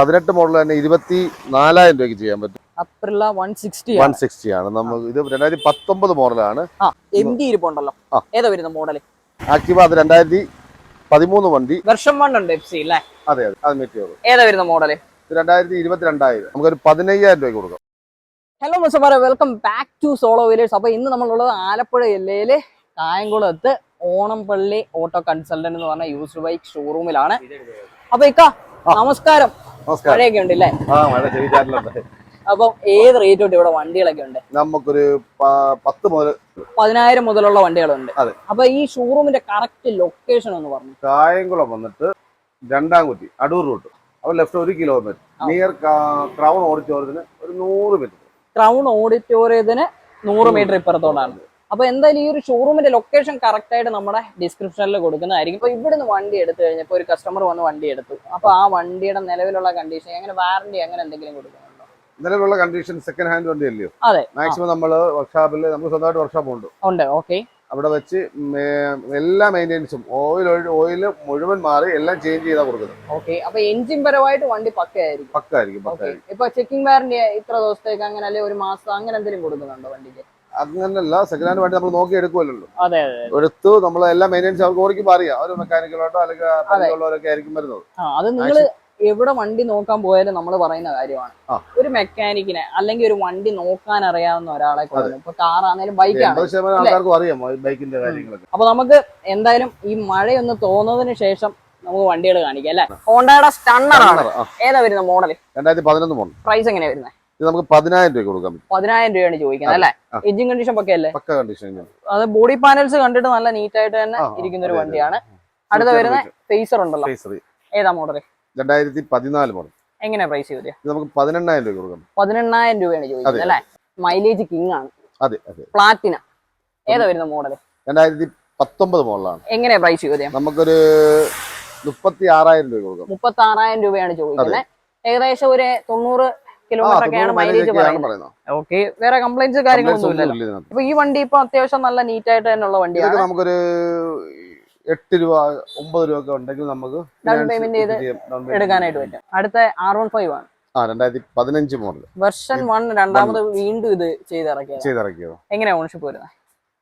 പതിനെട്ട് മോഡൽ തന്നെ ഇരുപത്തി നാലായിരം രൂപയ്ക്ക് ചെയ്യാൻ പറ്റും. Aprilia one sixty one sixty ആണ്. നമ്മൾ ഇത് രണ്ടായിരത്തി പത്തൊമ്പത് മോഡലാണ് എം ഡി ഇരിപ്പുണ്ടല്ലോ ആ. ഏതാ വരുന്ന മോഡൽ ആക്റ്റീവ അത് രണ്ടായിരത്തി പതിമൂന്ന് വണ്ടി. വർഷം എഫ് സി അല്ലേ? അതെ അതെ. ഏതാ വരുന്ന ഇത് രണ്ടായിരത്തി ഇരുപത്തിരണ്ടായിരം നമുക്കൊരു പതിനയ്യായിരം രൂപയ്ക്ക് കൊടുക്കാം. Hello മിസ്റ്റർമാരെ welcome back to solo wheelers അപ്പൊ ഇന്ന് നമ്മളുള്ളത് ആലപ്പുഴ ജില്ലയിലെ കായംകുളത്ത് ഓണംപള്ളി ഓട്ടോ കൺസൾട്ടന്റ് എന്ന് പറഞ്ഞ യൂസ്ഡ് ബൈക്ക് ഷോറൂമിലാണ് അപ്പൊ ഇക്ക നമസ്കാരം. മഴയൊക്കെ ഉണ്ട് ചെറിയ അപ്പം ഏത് റേറ്റ് തൊട്ട് ഇവിടെ വണ്ടികളൊക്കെ ഉണ്ട്? നമുക്കൊരു പത്ത് മുതൽ പതിനായിരം മുതലുള്ള വണ്ടികളുണ്ട്. അതെ. അപ്പൊ ഈ ഷോറൂമിന്റെ കറക്റ്റ് ലൊക്കേഷൻ എന്ന് പറഞ്ഞു? കായംകുളം വന്നിട്ട് രണ്ടാം കുറ്റി അടൂർ റൂട്ട്. അപ്പൊ ലെഫ്റ്റ് ഒരു കിലോമീറ്റർ നിയർ ക്രൗൺ ഓഡിറ്റോറിയത്തിന് ഒരു നൂറ് മീറ്റർ ക്രൗൺ ഓഡിറ്റോറിയത്തിന് നൂറ് മീറ്റർ ഇപ്പുറത്തോടാണ് അപ്പൊ എന്തായാലും ഈ ഒരു ഷോറൂമിന്റെ ലൊക്കേഷൻ കറക്റ്റ് ആയിട്ട് നമ്മുടെ ഡിസ്ക്രിപ്ഷനിൽ കൊടുക്കുന്നതായിരിക്കും. ഇപ്പൊ ഇവിടുന്ന് വണ്ടി എടുത്തു കഴിഞ്ഞപ്പോൾ ഒരു കസ്റ്റമർ വന്ന് വണ്ടി എടുത്തു. അപ്പൊ ആ വണ്ടിയുടെ നിലവിലുള്ള കണ്ടീഷൻ എങ്ങനെ വാറണ്ടി അങ്ങനെ എന്തെങ്കിലും കൊടുക്കുന്നുണ്ടോ? നിലവിലുള്ള കണ്ടീഷൻ സെക്കൻഡ് ഹാൻഡ് വണ്ടി അല്ലയോ അതെ മാക്സിമം നമ്മൾ വർക്ക്ഷോപ്പിൽ നമുക്ക് സ്വന്തമായിട്ട് വർക്ക്ഷോപ്പ് ഉണ്ട്. ഉണ്ട് ഓക്കെ അവിടെ വെച്ച് എല്ലാ മെയിന്റെനൻസും ഓയിൽ ഓയിൽ മുഴുവൻ മാറി എല്ലാം ചേഞ്ച് ചെയ്താൽ കൊടുക്കുന്നത്. ഓക്കെ അപ്പൊ എഞ്ചിൻ പരമായിട്ട് വണ്ടി പക്കയായിരിക്കും. പക്കായിരിക്കും പക്കായിരിക്കും. ഇപ്പൊ ചെക്കിംഗ് വാറണ്ടി ഇത്ര ദിവസത്തേക്ക് അങ്ങനെ അല്ലെങ്കിൽ ഒരു മാസം അങ്ങനെ എന്തെങ്കിലും കൊടുക്കുന്നുണ്ടോ വണ്ടിക്ക്? അങ്ങനല്ല സെക്കൻഡ് ഹാൻഡ് വണ്ടി നമ്മൾ നോക്കി എടുക്കുമല്ലോ എടുത്തു നമ്മൾ എല്ലാ മെയിന്റെനൻസ് അവർക്ക് ഓടിക്കുമ്പോൾ അറിയാം. ഒരു മെക്കാനിക്കലോട്ടോ അല്ലെങ്കിൽ ആയിരിക്കും വരുന്നത്. അത് നിങ്ങൾ എവിടെ വണ്ടി നോക്കാൻ പോയാലും നമ്മൾ പറയുന്ന കാര്യമാണ്. ഒരു മെക്കാനിക്കിനെ അല്ലെങ്കിൽ ഒരു വണ്ടി നോക്കാൻ അറിയാവുന്ന ഒരാളെ ഇപ്പൊ കാറാണേലും ബൈക്കാണ് അപ്പൊ നമുക്ക് എന്തായാലും ഈ മഴയൊന്ന് തോന്നുന്നതിന് ശേഷം നമുക്ക് വണ്ടികൾ കാണിക്കാം അല്ലെ? ഹോണ്ടയുടെ സ്റ്റണ്ണർ ആണ്. ഏതാ വരുന്ന മോഡൽ രണ്ടായിരത്തി പതിനൊന്ന് മോഡൽ പ്രൈസ് എങ്ങനെയാ വരുന്നത് ഇത് നമുക്ക് പതിനായിരം രൂപ കൊടുക്കാൻ പറ്റും. പതിനായിരം രൂപയാണ് ചോദിക്കുന്നത് അല്ലേ. എഞ്ചിൻ കണ്ടീഷൻ ഒക്കെ അല്ലേ? പക്ക കണ്ടീഷൻ അത് ബോഡി പാനൽസ് കണ്ടിട്ട് നല്ല നീറ്റ് ആയിട്ട് തന്നെ ഇരിക്കുന്ന ഒരു. വണ്ടിയാണ്. അടുത്ത വരുന്ന ഫേസർ ഉണ്ടല്ലോ. ഫേസർ ഏതാ മോഡൽ രണ്ടായിരത്തി പതിനാല് മോഡൽ എങ്ങനെയാ പ്രൈസ് ഇത് നമുക്ക് പതിനെണ്ണായിരം രൂപ കൊടുക്കാം പതിനെണ്ണായിരം രൂപയാണ് ചോദിക്കുന്നത് അല്ലേ? അല്ലെ മൈലേജ് കിങ് ആണ്. അതെ അതെ. പ്ലാറ്റിന ഏതാ വരുന്ന മോഡൽ രണ്ടായിരത്തി പത്തൊമ്പത് മോഡലാണ് എങ്ങനെയാ പ്രൈസ് ചോദ്യം? നമുക്കൊരു മുപ്പത്തി ആറായിരം രൂപ കൊടുക്കാം. മുപ്പത്തി ആറായിരം രൂപയാണ് ചോദിക്കുന്നത്. ഏകദേശം ഒരു തൊണ്ണൂറ് കിലോമീറ്റർ ഒക്കെയാണ് മൈലേജ് പറയുന്നത്. പറയുന്നത്. ഓക്കെ വേറെ കംപ്ലൈന്റ്സ് കാര്യങ്ങളൊന്നും ഇല്ലല്ലോ അപ്പൊ ഈ വണ്ടി ഇപ്പൊ അത്യാവശ്യം നല്ല നീറ്റ് ആയിട്ട് തന്നെയുള്ള വണ്ടിയാണ്. നമുക്കൊരു എട്ട് രൂപ ഒമ്പത് രൂപ ഒക്കെ ഉണ്ടെങ്കിൽ നമുക്ക് ചെയ്ത് payment എടുക്കാനായിട്ട് പറ്റും. അടുത്ത ആർ വൺ ഫൈവ് ആണ്. ആ രണ്ടായിരത്തി പതിനഞ്ച് മോഡൽ വെർഷൻ വൺ രണ്ടാമത് വീണ്ടും ഇത് ചെയ്തിറക്കിയത്. ചെയ്തിറക്കിയത്. എങ്ങനെയാ ഓണർഷിപ്പ് വരുന്നത്?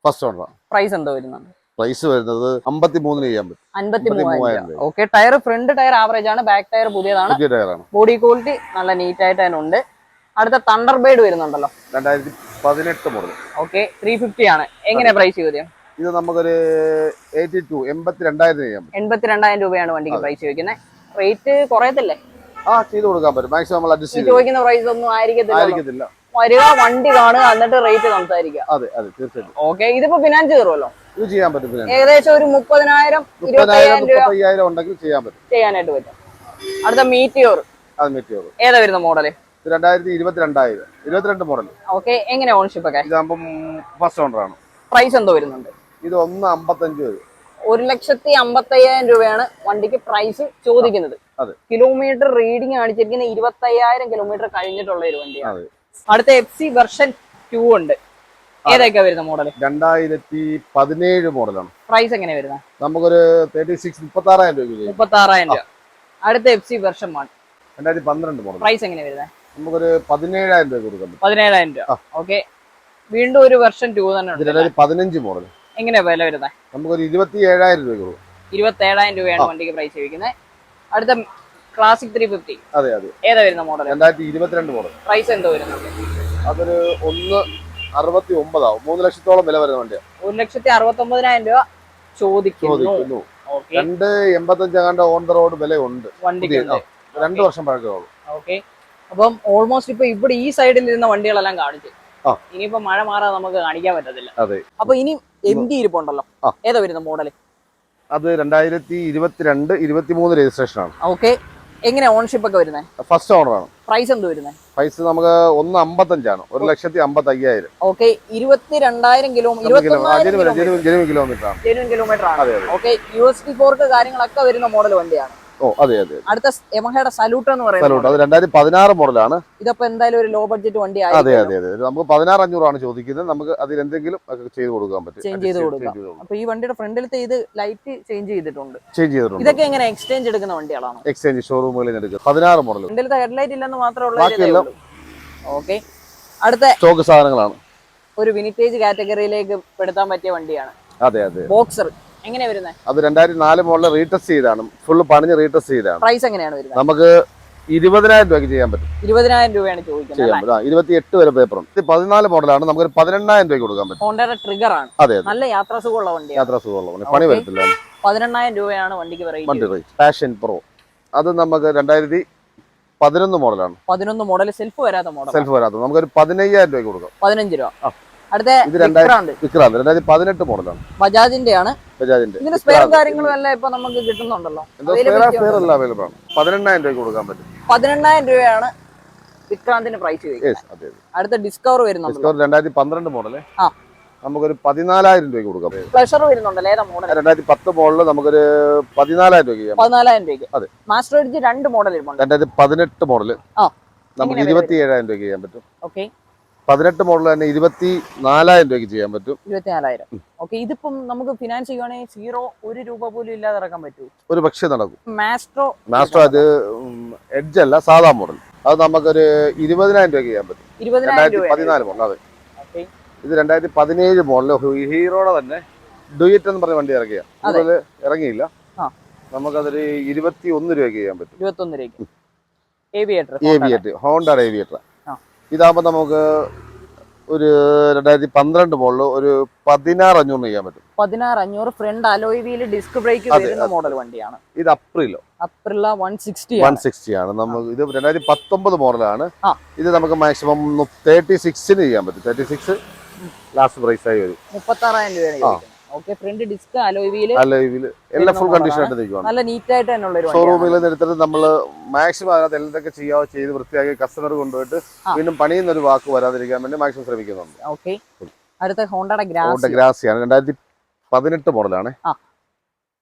ഫസ്റ്റ് ഓണർ പ്രൈസ് എന്തോ വരുന്നുണ്ട്? പ്രൈസ് വരുന്നത് അമ്പത്തി മൂന്നിന് ചെയ്യാൻ പറ്റും. അൻപത്തി മൂവായിരം okay tyre front tyre average ആണ് ബാക്ക് ടയർ പുതിയതാണ്. പുതിയ ടയറാണ് ബോഡി ക്വാളിറ്റി നല്ല നീറ്റ് ആയിട്ട് തന്നെ ഉണ്ട്. അടുത്ത തണ്ടർ ബേഡ് വരുന്നുണ്ടല്ലോ. രണ്ടായിരത്തി പതിനെട്ട് മോഡൽ ഓക്കെ ത്രീ ഫിഫ്റ്റി ആണ്. എങ്ങനെയാ പ്രൈസ് ചോദ്യം? ഇത് നമുക്കൊരു എയ്റ്റി ടു എൺപത്തി രണ്ടായിരത്തിന് ചെയ്യാൻ പറ്റും. എൺപത്തി രണ്ടായിരം രൂപയാണ് വണ്ടിക്ക് പ്രൈസ് ചോദിക്കുന്നത് റേറ്റ് കുറയത്തില്ലേ? ആ ചെയ്ത് കൊടുക്കാൻ പറ്റും. മാക്സിമം നമ്മൾ അഡ്ജസ്റ്റ് ഈ ചോദിക്കുന്ന പ്രൈസ് ഒന്നും ആയിരിക്കത്തില്ല വരിക വണ്ടി കാണുക എന്നിട്ട് റേറ്റ് സംസാരിക്കുക. അതെ അതെ തീർച്ചയായിട്ടും. ഓക്കെ ഇതിപ്പോ ഫിനാൻസ് കയറുമല്ലോ ഇത് ചെയ്യാൻ പറ്റും ഏകദേശം ഒരു മുപ്പതിനായിരം മുപ്പതിനായിരം മുപ്പത്തയ്യായിരം ഉണ്ടെങ്കിൽ ചെയ്യാൻ പറ്റും. ചെയ്യാനായിട്ട് പറ്റും. അടുത്ത മീറ്റിയോർ അത് മീറ്റിയോർ ഏതാ വരുന്ന മോഡൽ ഇത് രണ്ടായിരത്തി ഇരുപത്തിരണ്ടായിരം. ഇരുപത്തിരണ്ട് മോഡൽ ഓക്കെ എങ്ങനെ ഓൺഷിപ്പ് ഒക്കെ? ഇതാകുമ്പം ഫസ്റ്റ് ഓണർ ആണ്. പ്രൈസ് എന്തോ വരുന്നുണ്ട്? ഇത് ഒന്ന് അമ്പത്തഞ്ച് വരും. ഒരു ലക്ഷത്തി അമ്പത്തയ്യായിരം രൂപയാണ് വണ്ടിക്ക് പ്രൈസ് ചോദിക്കുന്നത്. കിലോമീറ്റർ റീഡിംഗ് കാണിച്ചിരിക്കുന്ന ഇരുപത്തയ്യായിരം കിലോമീറ്റർ കഴിഞ്ഞിട്ടുള്ള ഒരു വണ്ടിയാണ്. അടുത്ത എഫ് സി വെർഷൻ ടു ഉണ്ട്. ഏതൊക്കെ വരുന്ന മോഡൽ രണ്ടായിരത്തി പതിനേഴ് മോഡലാണ് പ്രൈസ് എങ്ങനെ വരുന്നത് നമുക്കൊരു തേർട്ടി സിക്സ് മുപ്പത്തി ആറായിരം രൂപ മുപ്പത്തി ആറായിരം രൂപ. അടുത്ത എഫ് സി വെർഷൻ വൺ രണ്ടായിരത്തി പന്ത്രണ്ട് മോഡൽ പ്രൈസ് എങ്ങനെ വരുന്നത് നമുക്കൊരു പതിനേഴായിരം രൂപ കൊടുക്കാൻ പറ്റും പതിനേഴായിരം രൂപ. ഓക്കെ വീണ്ടും ഒരു വെർഷൻ ടൂ തന്നെ രണ്ടായിരത്തി പതിനഞ്ച് മോഡൽ എങ്ങനെയാ വില വരുന്നത് നമുക്കൊരു ഇരുപത്തി ഏഴായിരം രൂപ കൊടുക്കും. ഇരുപത്തി ഏഴായിരം രൂപയാണ് വണ്ടിക്ക് പ്രൈസ് ചോദിക്കുന്നത് അടുത്ത ക്ലാസിക് ത്രീ ഫിഫ്റ്റി അതെ അതെ. ഏതാ വരുന്ന മോഡൽ രണ്ടായിരത്തി ഇരുപത്തിരണ്ട് മോഡൽ പ്രൈസ് എന്തോ വരുന്നത് അതൊരു ഒന്ന് അറുപത്തി ഒമ്പതാവും മൂന്ന് ലക്ഷത്തോളം വില വരുന്ന വണ്ടിയാണ് ഒരു ലക്ഷത്തി അറുപത്തി ഒമ്പതിനായിരം രൂപ ചോദിക്കുന്നു. ചോദിക്കുന്നു. രണ്ട് എൺപത്തഞ്ചാണ്ട് ഓൺ ദ റോഡ് വില ഉണ്ട് വണ്ടിക്ക് പുതിയ- രണ്ട് വർഷം പഴക്കമുള്ളൂ ഓക്കെ. അപ്പം ഓൾമോസ്റ്റ് ഇപ്പൊ ഇവിടെ ഈ സൈഡിൽ ഇരുന്ന വണ്ടികളെല്ലാം കാണിച്ചു. ആ. ഇനിയിപ്പോ മഴ മാറാതെ നമുക്ക് കാണിക്കാൻ പറ്റത്തില്ല. അതെ. അപ്പൊ ഇനി എം ഡി ഇരിപ്പുണ്ടല്ലോ. ആ. ഏതാ വരുന്ന മോഡൽ അത് രണ്ടായിരത്തി ഇരുപത്തിരണ്ട് ഇരുപത്തി മൂന്ന് രജിസ്ട്രേഷൻ ആണ്. ഓക്കെ. എങ്ങനെ ഓൺഷിപ്പ് ഒക്കെ വരുന്നത് ഫസ്റ്റ് ഓണർ ആണ്. പ്രൈസ് എന്ത് വരുന്നത് പ്രൈസ് നമുക്ക് ഒന്ന് അമ്പത്തഞ്ചാണ് ഒരു ലക്ഷത്തി അമ്പത്തി അയ്യായിരം ഓക്കെ ഇരുപത്തിരണ്ടായിരം കിലോമീറ്റർ കിലോമീറ്റർ ആണ്. Okay U S T fork കാര്യങ്ങളൊക്കെ വരുന്ന മോഡൽ വണ്ടിയാണ്. ഓ അതെ അതെ അടുത്ത യമഹയുടെ സലൂട്ട് എന്ന് പറയുന്നത് സലൂട്ട് അത് രണ്ടായിരത്തി പതിനാറ് മോഡലാണ്. ഇതപ്പോ എന്തായാലും ഒരു ലോ ബഡ്ജറ്റ് വണ്ടി അതെ അതെ അതെ. നമുക്ക് പതിനാറ് അഞ്ഞൂറാണ് ചോദിക്കുന്നത്. നമുക്ക് അതിൽ എന്തെങ്കിലും ചെയ്ത് കൊടുക്കാൻ പറ്റും. Change ചെയ്ത് കൊടുക്കാം. അപ്പൊ ഈ വണ്ടിയുടെ ഫ്രണ്ടിലത്തെ ഇത് ലൈറ്റ് ചേഞ്ച് ചെയ്തിട്ടുണ്ട്. ചേഞ്ച് ചെയ്തിട്ടുണ്ട്. ഇതൊക്കെ എങ്ങനെ എക്സ്ചേഞ്ച് എടുക്കുന്ന വണ്ടികളാണോ? എക്സ്ചേഞ്ച് ഷോറൂമുകളിൽ നിന്ന് എടുക്കുക പതിനാറ് മോഡൽ. ഫ്രണ്ടിലത്തെ ഹെഡ്ലൈറ്റ് ഇല്ലെന്ന് മാത്രമേ ബാക്കിയെല്ലാം- ഉള്ളൂ. ഓക്കെ അടുത്ത സ്റ്റോക്ക് സാധനങ്ങളാണ്. ഒരു വിനിറ്റേജ് കാറ്റഗറിയിലേക്ക് പെടുത്താൻ പറ്റിയ വണ്ടിയാണ്. അതെ അതെ ബോക്സർ അത് രണ്ടായിരത്തി നാല് മോഡൽ റീടെസ്റ്റ് ചെയ്താണ്. ഫുള്ള് പണിഞ്ഞ് റീടെസ്റ്റ് ചെയ്താണ്. പ്രൈസ് എങ്ങനെയാണ് വരുന്നത് നമുക്ക് ഇരുപതിനായിരം രൂപയ്ക്ക് ചെയ്യാൻ പറ്റും. ഇരുപതിനായിരം രൂപയാണ് ചോദിക്കുന്നത് ഇരുപത്തി എട്ട് വരെ പേപ്പറും പതിനാല് മോഡലാണ്. നമുക്ക് പതിനെണ്ണായിരം രൂപയ്ക്ക് കൊടുക്കാൻ പറ്റും. ഹോണ്ടയുടെ ട്രിഗർ ആണ്. അതെ നല്ല നല്ല യാത്രാസുഖമുള്ള വണ്ടി യാത്രാ സുഖമുള്ള പണി Okay. വരത്തില്ല. പതിനെണ്ണായിരം രൂപയാണ് വണ്ടിക്ക് വണ്ടി റേറ്റ് പാഷൻ പ്രോ അത് നമുക്ക് രണ്ടായിരത്തി പതിനൊന്ന് മോഡലാണ്. പതിനൊന്ന് മോഡൽ സെൽഫ് വരാത്ത മോഡൽ സെൽഫ് വരാത്തത് നമുക്കൊരു പതിനയ്യായിരം രൂപയ്ക്ക് കൊടുക്കാം. പതിനഞ്ച് രൂപ. അടുത്ത വിക്രാന്ത് രണ്ടായിരത്തി പതിനെട്ട് മോഡലാണ്. ബജാജിന്റെ ആണ്. ബജാജിന്റെ. ഇതിന്റെ സ്പെയറും കാര്യങ്ങളും എല്ലാം ഇപ്പൊ നമുക്ക് കിട്ടുന്നുണ്ടല്ലോ? എന്തോ Availability സ്പെയർ ഉണ്ടല്ലോ. എല്ലാം അവൈലബിൾ ആണ്. പതിനെണ്ണായിരം രൂപയ്ക്ക് കൊടുക്കാൻ പറ്റും. പതിനെണ്ണായിരം രൂപയാണ് വിക്രാന്തിന്റെ പ്രൈസ് അടുത്ത ഡിസ്കവർ വരുന്നുണ്ട് ഡിസ്കവർ രണ്ടായിരത്തി പന്ത്രണ്ട് മോഡൽ. ആ. നമുക്കൊരു പതിനാലായിരം രൂപയ്ക്ക് കൊടുക്കാം. പ്ലഷർ വരുന്നുണ്ടല്ലോ ഏതാ മോഡൽ രണ്ടായിരത്തി പത്ത് മോഡൽ നമുക്കൊരു പതിനാലായിരം രൂപയ്ക്ക് ചെയ്യാം. പതിനാലായിരം രൂപയ്ക്ക്. അതെ. മാസ്റ്റർ രണ്ട് മോഡൽ രണ്ടായിരത്തി പതിനെട്ട് മോഡൽ ആ. നമുക്ക് എങ്ങനെയാ ഇരുപത്തി ഏഴായിരം രൂപയ്ക്ക് ചെയ്യാൻ പറ്റും. ഓക്കെ പതിനെട്ട് മോഡൽ തന്നെ ഇരുപത്തി നാലായിരം രൂപയ്ക്ക് ചെയ്യാൻ പറ്റും. ഇരുപത്തിനാലായിരം. ഓക്കെ ഇതിപ്പം നമുക്ക് ഫിനാൻസ് ചെയ്യുവാണെങ്കിൽ സീറോ ഒരു രൂപ പോലും ഇല്ലാതെ ഇറക്കാൻ പറ്റൂ. ഒരു പക്ഷേ നടക്കും. മാസ്ട്രോ മാസ്ട്രോ അത് എഡ്ജ് അല്ല സാധാ മോഡൽ അത് നമുക്കൊരു ഇരുപതിനായിരം രൂപയ്ക്ക് ചെയ്യാൻ പറ്റും. രണ്ടായിരത്തി പതിനാല് മോഡൽ അതെ. ഇത് രണ്ടായിരത്തി പതിനേഴ് മോഡൽ ഹീറോയുടെ തന്നെ ഡുയറ്റ് എന്ന് പറഞ്ഞ വണ്ടി ഇറക്കിയ. അതുപോലെ ഇറങ്ങിയില്ല. നമുക്കതൊരു ഇരുപത്തി ഒന്ന് രൂപയ്ക്ക് ചെയ്യാൻ പറ്റും. ഏവിയേറ്റർ ഹോണ്ടയുടെ ഏവിയേറ്റർ. ഇതാകുമ്പോൾ നമുക്ക് ഒരു രണ്ടായിരത്തി പന്ത്രണ്ട് മോഡൽ ഒരു പതിനാറ് അഞ്ഞൂറിന് ചെയ്യാൻ പറ്റും. പതിനാറ് അഞ്ഞൂറ് front alloy wheel disc brake വരുന്ന മോഡൽ വണ്ടിയാണ്. ഇത് അപ്രിലോ. Aprilia one sixty one sixty ആണ്. നമുക്ക് ഇത് രണ്ടായിരത്തി പത്തൊമ്പത് മോഡലാണ് ഇത് നമുക്ക് മാക്സിമം തേർട്ടി സിക്സിന് ചെയ്യാൻ പറ്റും. തേർട്ടി സിക്സ് ലാസ്റ്റ് പ്രൈസ് ആയി വരും. മുപ്പത്താറായിരം രൂപ രൂപയാണ് okay front disc alloy wheel എല്ലാം ഫുൾ കണ്ടീഷൻ ആയിട്ട് നിൽക്കുവാണ് നല്ല നീറ്റ് ആയിട്ട് തന്നെ ഉള്ള ഒരു ഷോറൂമിൽ നിന്ന് എടുത്തിട്ട് നമ്മൾ മാക്സിമം അതിനകത്ത് എന്തൊക്കെ ചെയ്യാവോ ചെയ്ത് വൃത്തിയാക്കി കസ്റ്റമർ കൊണ്ടുപോയിട്ട് വീണ്ടും പണിയുന്ന ഒരു വാക്ക് വരാതിരിക്കാൻ വേണ്ടി മാക്സിമം ശ്രമിക്കുന്നുണ്ട്. ഓക്കെ അടുത്ത ഹോണ്ടയുടെ ഗ്രാസ് ഗ്രാസിയാണ് രണ്ടായിരത്തി പതിനെട്ട് മോഡലാണ്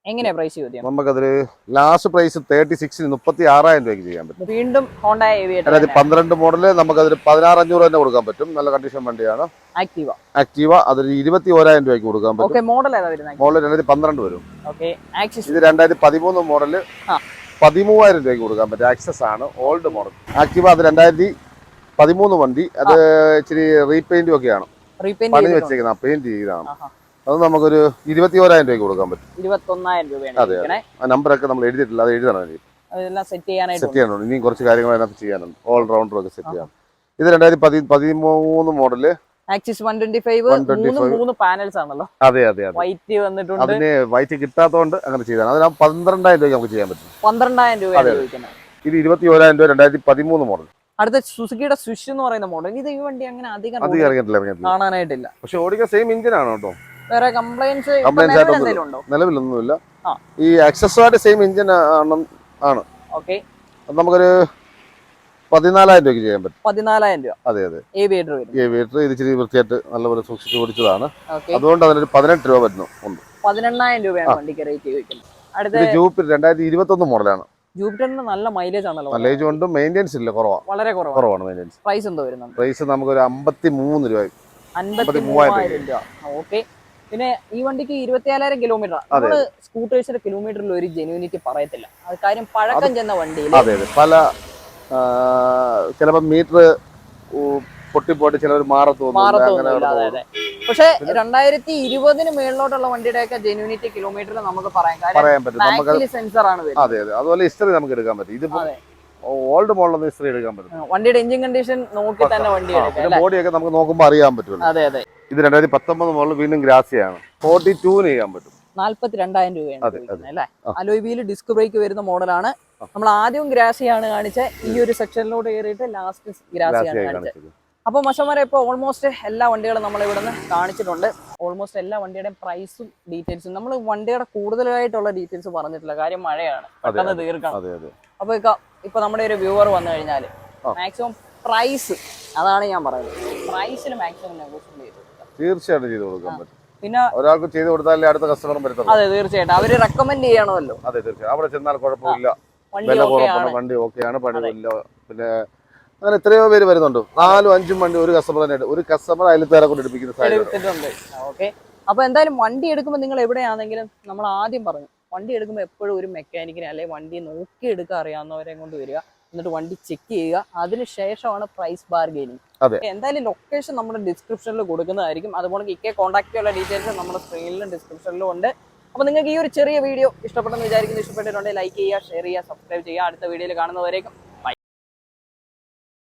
എങ്ങനെയാ പ്രൈസ് ചോദ്യം? നമുക്കതൊരു ലാസ്റ്റ് പ്രൈസ് തേർട്ടി സിക്സിന് മുപ്പത്തി ആറായിരം രൂപയ്ക്ക് ചെയ്യാൻ പറ്റും. വീണ്ടും ഹോണ്ട രണ്ടായിരത്തി പന്ത്രണ്ട് മോഡൽ നമുക്കതൊരു പതിനാറ് അഞ്ഞൂറ് തന്നെ കൊടുക്കാൻ പറ്റും. നല്ല കണ്ടീഷൻ വണ്ടിയാണ്. ആക്റ്റീവ ആക്റ്റീവ അതൊരു ഇരുപത്തി ഓരായിരം രൂപയ്ക്ക് കൊടുക്കാൻ പറ്റും. മോഡൽ മോഡൽ രണ്ടായിരത്തി പന്ത്രണ്ട് വരും. ഇത് രണ്ടായിരത്തി പതിമൂന്ന് മോഡൽ പതിമൂവായിരം രൂപയ്ക്ക് കൊടുക്കാൻ പറ്റും. ആക്സസ് ആണ് ഓൾഡ് മോഡൽ ആക്റ്റീവ അത് രണ്ടായിരത്തി പതിമൂന്ന് വണ്ടി. അത് ഇച്ചിരി റീപെയിന്റും ഒക്കെയാണ്. റീപെയിന്റ് പണി വെച്ചേക്കുന്ന പെയിന്റ് ചെയ്താണ്. അത് നമുക്കൊരു ഇരുപത്തി ഓരായിരം രൂപയ്ക്ക് കൊടുക്കാൻ പറ്റും. ഇരുപത്തൊന്നായിരം രൂപയാണ് അതെ, ചോദിക്കണേ ആ നമ്പറൊക്കെ നമ്മൾ എഴുതിയിട്ടില്ല അത് എഴുതണം ഇനി. അതെല്ലാം സെറ്റ് ചെയ്യാനായിട്ട് സെറ്റ് ചെയ്യാനുണ്ട്. ഇനിയും കുറച്ച് കാര്യങ്ങൾ അതിനകത്ത് ചെയ്യാനുണ്ട്. ഓൾ റൗണ്ടർ ഒക്കെ സെറ്റ് ചെയ്യാം ഇത് രണ്ടായിരത്തി പതി പതിമൂന്ന് model. Access one twenty five 125. മൂന്ന് മൂന്ന് പാനൽസ് ആണല്ലോ. അതെ അതെ അതെ. വൈറ്റ് വന്നിട്ടുണ്ട്. അതിന് വൈറ്റ് കിട്ടാത്തതുകൊണ്ട് അങ്ങനെ ചെയ്താണ്. അതിന് പന്ത്രണ്ടായിരം രൂപയ്ക്ക് നമുക്ക് ചെയ്യാൻ പറ്റും. പന്ത്രണ്ടായിരം രൂപയാണ് അതെ. ചോദിക്കുന്നത്. ഇത് ഇരുപത്തി ഓരായിരം രൂപ രണ്ടായിരത്തി പതിമൂന്ന് മോഡൽ അടുത്ത സുസുക്കിയുടെ സ്വിഷ് എന്ന് പറയുന്ന മോഡൽ. ഇത് ഈ വണ്ടി അങ്ങനെ അധികം അധികം road ൽ ഇറങ്ങിയിട്ടില്ല ഇറങ്ങിയിട്ടില്ല. കാണാനായിട്ടില്ല. പക്ഷെ ഓടിക്കാൻ സെയിം എഞ്ചിൻ ആണ് കേട്ടോ. വേറെ കംപ്ലൈൻസ് കംപ്ലൈൻസ് ആയിട്ടൊന്നും ഉണ്ടോ നിലവിലൊന്നുമില്ല. ഈ ആക്സസറായിട്ട് സെയിം എഞ്ചിൻ ആണ് ആണ്. ഓക്കെ അത് നമുക്കൊരു പതിനാലായിരം രൂപയ്ക്ക് ചെയ്യാൻ പറ്റും. പതിനാലായിരം രൂപ. അതെ അതെ. ഏവിയേറ്റർ ഇത് ഇച്ചിരി വൃത്തിയായിട്ട് നല്ലപോലെ സൂക്ഷിച്ചു പിടിച്ചതാണ്. അതുകൊണ്ട് അതിനൊരു പതിനെട്ട് രൂപ വരുന്നു ഉണ്ട്. പതിനെണ്ണായിരം രൂപയാണ് വണ്ടിക്ക് റേറ്റ് ചോദിക്കുന്നത് അടുത്ത ഇത് ജൂപ്പിൽ രണ്ടായിരത്തി ഇരുപത്തൊന്ന് മോഡലാണ് ജൂപ്പിറ്ററിന് നല്ല മൈലേജ് ആണല്ലോ. മൈലേജ് കൊണ്ട് മെയിന്റെനൻസ് ഇല്ല കുറവാണ് വളരെ കുറവാണ്. മെയിന്റെനൻസ് പ്രൈസ് എന്തോ വരുന്നുണ്ട്? പ്രൈസ് നമുക്കൊരു അമ്പത്തി മൂന്ന് രൂപ മൂവായിരം മൂവായിരം രൂപ. ഓക്കെ പിന്നെ ഈ വണ്ടിക്ക് ഇരുപത്തിയാലായിരം കിലോമീറ്റർ. നമ്മൾ സ്കൂട്ടേഴ്സിന്റെ കിലോമീറ്ററിൽ ഒരു ജെന്യൂനിറ്റി പറയത്തില്ല. അത് കാര്യം പഴക്കം ചെന്ന വണ്ടിയിൽ അതെ അതെ. പല ചിലപ്പോ മീറ്റർ പൊട്ടിപ്പോട്ട് ചിലവർ മാറത്തോന്നു പക്ഷെ രണ്ടായിരത്തി ഇരുപതിന് മേളിലോട്ടുള്ള വണ്ടിയുടെയൊക്കെ ജെന്യൂനിറ്റി കിലോമീറ്ററിൽ നമുക്ക് പറയാം. കാര്യം പറയാൻ പറ്റും. നമുക്ക് സെൻസർ ആണ് അതെ അതെ. അതുപോലെ ഹിസ്റ്ററി നമുക്ക് എടുക്കാൻ പറ്റും. ഇതിപ്പോ. ഓൾഡ് മോഡലൊന്നും ഹിസ്റ്ററി എടുക്കാൻ പറ്റും വണ്ടിയുടെ എഞ്ചിൻ കണ്ടീഷൻ നോക്കി തന്നെ വണ്ടി ബോഡിയൊക്കെ നമുക്ക് നോക്കുമ്പോൾ അറിയാൻ പറ്റുമല്ലോ. അതെ അതെ. ഇത് രണ്ടായിരത്തി പത്തൊമ്പത് മോഡൽ വീണ്ടും ഗ്രാസിയാണ്. ഫോർട്ടി ടൂന് ചെയ്യാൻ പറ്റും. നാല്പത്തി രണ്ടായിരം രൂപയാണ്. അലോയ് വീൽ ഡിസ്ക് ബ്രേക്ക് വരുന്ന മോഡലാണ് നമ്മൾ ആദ്യം ഗ്രാസിയാണ് കാണിച്ച ഈ ഒരു സെക്ഷനിലോട്ട് കയറിയിട്ട് ലാസ്റ്റ് ഗ്രാസിയാണ് കാണിച്ചത്. അപ്പോൾ മച്ചന്മാരെ ഇപ്പോൾ ഓൾമോസ്റ്റ് എല്ലാ വണ്ടികളും നമ്മൾ ഇവിടെ നിന്ന് കാണിച്ചിട്ടുണ്ട്. ഓൾമോസ്റ്റ് എല്ലാ വണ്ടിയുടെയും പ്രൈസും ഡീറ്റെയിൽസും നമ്മൾ വണ്ടിയുടെ കൂടുതലായിട്ടുള്ള ഡീറ്റെയിൽസ് പറഞ്ഞിട്ടില്ല. കാര്യം മഴയാണ്. പെട്ടെന്ന് തീർക്കണം. അപ്പോൾ ഇപ്പൊ നമ്മുടെ ഒരു വ്യൂവർ വന്നു കഴിഞ്ഞാൽ മാക്സിമം പ്രൈസ് അതാണ് ഞാൻ പറയുന്നത്. പ്രൈസിൽ മാക്സിമം നെഗോഷ്യബിൾ. തീർച്ചയായിട്ടും ചെയ്തു കൊടുക്കാൻ പറ്റും. പിന്നെ ഒരാൾക്ക് ചെയ്തു കൊടുത്താലേ അടുത്ത കസ്റ്റമറും വരുത്തുള്ളൂ. അതെ തീർച്ചയായിട്ടും. അവർ റെക്കമെൻഡ് ചെയ്യണമല്ലോ. അതെ തീർച്ചയായും. അവിടെ ചെന്നാൽ കുഴപ്പമില്ല. വണ്ടി വില കുറവാണ് വണ്ടി ഓക്കെയാണ് പണിയില്ല പിന്നെ അങ്ങനെ എത്രയോ പേര് വരുന്നുണ്ട്. നാലും അഞ്ചും വണ്ടി ഒരു കസ്റ്റമർ തന്നെ ഒരു കസ്റ്റമർ അതിൽ പേരെ കൊണ്ട് എടുപ്പിക്കുന്ന സാഹചര്യം അപ്പൊ എന്തായാലും വണ്ടി എടുക്കുമ്പോൾ നിങ്ങൾ എവിടെയാണെങ്കിലും നമ്മൾ ആദ്യം പറഞ്ഞു. വണ്ടി എടുക്കുമ്പോൾ എപ്പോഴും ഒരു മെക്കാനിക്കിനെ അല്ലെങ്കിൽ വണ്ടി നോക്കി എടുക്കാൻ അറിയാവുന്നവരെ കൊണ്ട് വരിക. എന്നിട്ട് വണ്ടി ചെക്ക് ചെയ്യുക. അതിനുശേഷമാണ് പ്രൈസ് ബാർഗെയിനിങ്. എന്തായാലും ലൊക്കേഷൻ നമ്മുടെ ഡിസ്ക്രിപ്ഷനിൽ കൊടുക്കുന്നതായിരിക്കും. അതുപോലെ ഇക്കെ കോൺടാക്ട് ചെയ്യാനുള്ള ഡീറ്റെയിൽസ് നമ്മുടെ സ്ക്രീനിലും ഡിസ്ക്രിപ്ഷനിലും ഉണ്ട്. അപ്പോൾ നിങ്ങൾക്ക് ഈ ഒരു ചെറിയ വീഡിയോ ഇഷ്ടപ്പെട്ടെന്ന് വിചാരിക്കുന്നു. ഇഷ്ടപ്പെട്ടിട്ടുണ്ടെങ്കിൽ ലൈക്ക് ചെയ്യുക ഷെയർ ചെയ്യുക സബ്സ്ക്രൈബ് ചെയ്യുക. അടുത്ത വീഡിയോയിൽ കാണുന്നവരേക്കും